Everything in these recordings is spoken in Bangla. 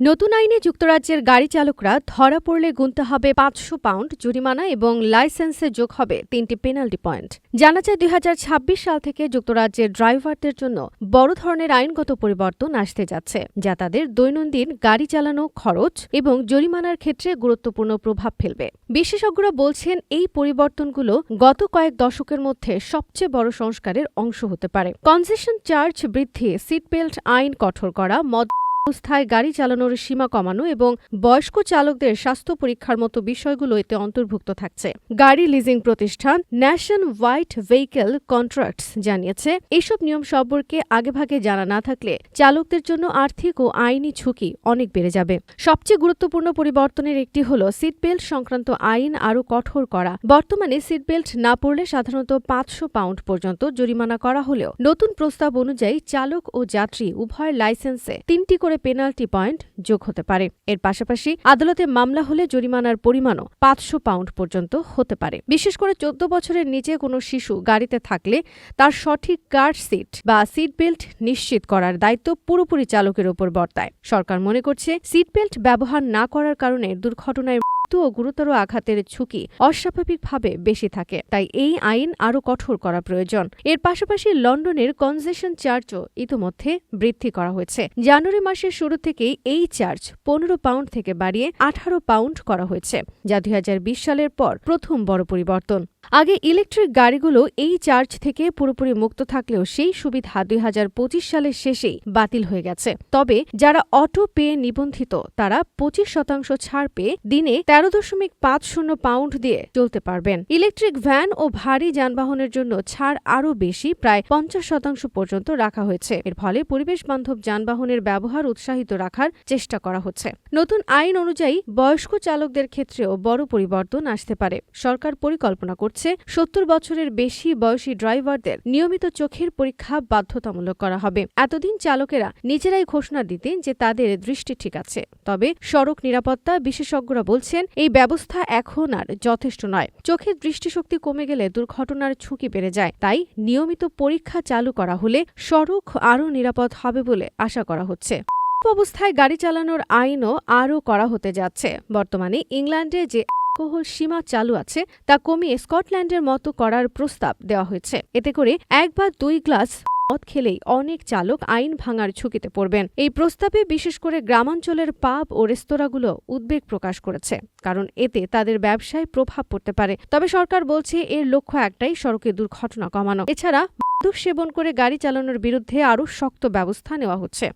নতুন আইনে যুক্তরাজ্যের গাড়ি চালকরা ধরা পড়লে গুনতে হবে পাঁচশো পাউন্ড জরিমানা এবং লাইসেন্সে যোগ হবে তিনটি পেনাল্টি পয়েন্ট। জানা যায় দুই হাজার ছাব্বিশ সাল থেকে যুক্তরাজ্যের ড্রাইভারদের জন্য বড় ধরনের আইনগত পরিবর্তন আসতে যাচ্ছে, যা তাদের দৈনন্দিন গাড়ি চালানো খরচ এবং জরিমানার ক্ষেত্রে গুরুত্বপূর্ণ প্রভাব ফেলবে। বিশেষজ্ঞরা বলছেন এই পরিবর্তনগুলো গত কয়েক দশকের মধ্যে সবচেয়ে বড় সংস্কারের অংশ হতে পারে। কনসেশন চার্জ বৃদ্ধি, সিটবেল্ট আইন কঠোর করা, মদ অবস্থায় গাড়ি চালানোর সীমা কমানো এবং বয়স্ক চালকদের স্বাস্থ্য পরীক্ষার মতো বিষয়গুলো এতে অন্তর্ভুক্ত থাকছে। গাড়ি লিজিং প্রতিষ্ঠান ন্যাশন হোয়াইট ভেহিকেল কন্ট্রাক্টস জানিয়েছে, এসব নিয়ম সম্পর্কে আগেভাগে জানা না থাকলে চালকদের জন্য আর্থিক ও আইনি ঝুঁকি অনেক বেড়ে যাবে। সবচেয়ে গুরুত্বপূর্ণ পরিবর্তনের একটি হল সিটবেল্ট সংক্রান্ত আইন আরও কঠোর করা। বর্তমানে সিটবেল্ট না পড়লে সাধারণত পাঁচশো পাউন্ড পর্যন্ত জরিমানা করা হলেও নতুন প্রস্তাব অনুযায়ী চালক ও যাত্রী উভয়ের লাইসেন্সে তিনটি করে পেনাল্টি পয়েন্ট যোগ হতে পারে। এর পাশাপাশি আদালতে মামলা হলে জরিমানার পরিমাণও পাঁচশো পাউন্ড পর্যন্ত হতে পারে। বিশেষ করে চোদ্দ বছরের নিচে কোনো শিশু গাড়িতে থাকলে তার সঠিক কার সিট বা সিট বেল্ট নিশ্চিত করার দায়িত্ব পুরোপুরি চালকের ওপর বর্তায়। সরকার মনে করছে, সিট বেল্ট ব্যবহার না করার কারণে দুর্ঘটনায় মৃত্যু ও গুরুতর আঘাতের ঝুঁকি অস্বাভাবিকভাবে বেশি থাকে। তাই এই আইন আরও কঠোর করা প্রয়োজন। এর পাশাপাশি লন্ডনের কনজেশন চার্জও ইতোমধ্যে বৃদ্ধি করা হয়েছে। জানুয়ারি মাসের শুরু থেকেই এই চার্জ পনেরো পাউন্ড থেকে বাড়িয়ে আঠারো পাউন্ড করা হয়েছে, যা দুই হাজার বিশ সালের পর প্রথম বড় পরিবর্তন। আগে ইলেকট্রিক গাড়িগুলো এই চার্জ থেকে পুরোপুরি মুক্ত থাকলেও সেই সুবিধা দুই হাজার পঁচিশ সালের শেষেই বাতিল হয়ে গেছে। তবে যারা অটো পে নিবন্ধিত, তারা পঁচিশ শতাংশ ছাড় পেয়ে দিনে তেরো দশমিক পাঁচ শূন্য পাউন্ড দিয়ে চলতে পারবেন। ইলেকট্রিক ভ্যান ও ভারী যানবাহনের জন্য ছাড় আরও বেশি, প্রায় পঞ্চাশ শতাংশ পর্যন্ত রাখা হয়েছে। এর ফলে পরিবেশ বান্ধব যানবাহনের ব্যবহার উৎসাহিত রাখার চেষ্টা করা হচ্ছে। নতুন আইন অনুযায়ী বয়স্ক চালকদের ক্ষেত্রেও বড় পরিবর্তন আসতে পারে। সরকার পরিকল্পনা করছে সত্তর বছরের বেশি বয়সী ড্রাইভারদের নিয়মিত চোখের পরীক্ষা বাধ্যতামূলক করা হবে। এতদিন চালকেরা নিজেরাই ঘোষণা দিতেন যে তাদের দৃষ্টি ঠিক আছে। তবে সড়ক নিরাপত্তা বিশেষজ্ঞরা বলছেন, এই ব্যবস্থা এখন আর যথেষ্ট নয়। চোখের দৃষ্টিশক্তি কমে গেলে দুর্ঘটনার ঝুঁকি বেড়ে যায়। তাই নিয়মিত পরীক্ষা চালু করা হলে সড়ক আরও নিরাপদ হবে বলে আশা করা হচ্ছে। অবস্থায় গাড়ি চালানোর আইনও আরও করা হতে যাচ্ছে। বর্তমানে ইংল্যান্ডে যে অ্যালকোহল সীমা চালু আছে, তা কমিয়ে স্কটল্যান্ডের মতো করার প্রস্তাব দেওয়া হয়েছে। এতে করে এক বা দুই গ্লাস মদ খেলেই অনেক চালক আইন ভাঙার ঝুঁকিতে পড়বেন। এই প্রস্তাবে বিশেষ করে গ্রামাঞ্চলের পাব ও রেস্তোরাঁগুলো উদ্বেগ প্রকাশ করেছে, কারণ এতে তাদের ব্যবসায় প্রভাব পড়তে পারে। তবে সরকার বলছে এর লক্ষ্য একটাই, সড়কে দুর্ঘটনা কমানো। এছাড়া মাদক সেবন করে গাড়ি চালানোর বিরুদ্ধে আরও শক্ত ব্যবস্থা নেওয়া হচ্ছে।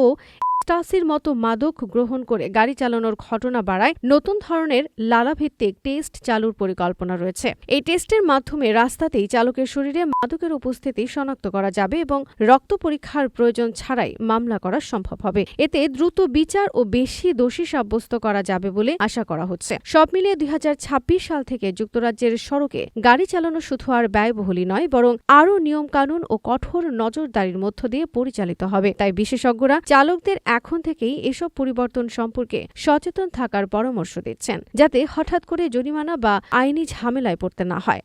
ও স্টাসির মতো মাদক গ্রহণ করে গাড়ি চালানোর ঘটনা বাড়ায় নতুন ধরনের লালাভিত্তিক টেস্ট চালুর পরিকল্পনা রয়েছে। এই টেস্টের মাধ্যমে রাস্তাতেই চালকের শরীরে মাদকের উপস্থিতি শনাক্ত করা যাবে এবং রক্ত পরীক্ষার প্রয়োজন ছাড়াই মামলা করা সম্ভব হবে। এতে দ্রুত বিচার ও বেশি দোষী সাব্যস্ত করা যাবে বলে আশা করা হচ্ছে। সব মিলিয়ে দুই হাজার ছাব্বিশ সাল থেকে যুক্তরাজ্যের সড়কে গাড়ি চালানো শুধু আর ব্যয়বহুলই নয়, বরং আরও নিয়মকানুন ও কঠোর নজরদারির মধ্য দিয়ে পরিচালিত হবে। তাই বিশেষজ্ঞরা চালকদের এখন থেকেই এসব পরিবর্তন সম্পর্কে সচেতন থাকার পরামর্শ দিচ্ছেন, যাতে হঠাৎ করে জরিমানা বা আইনি ঝামেলায় পড়তে না হয়।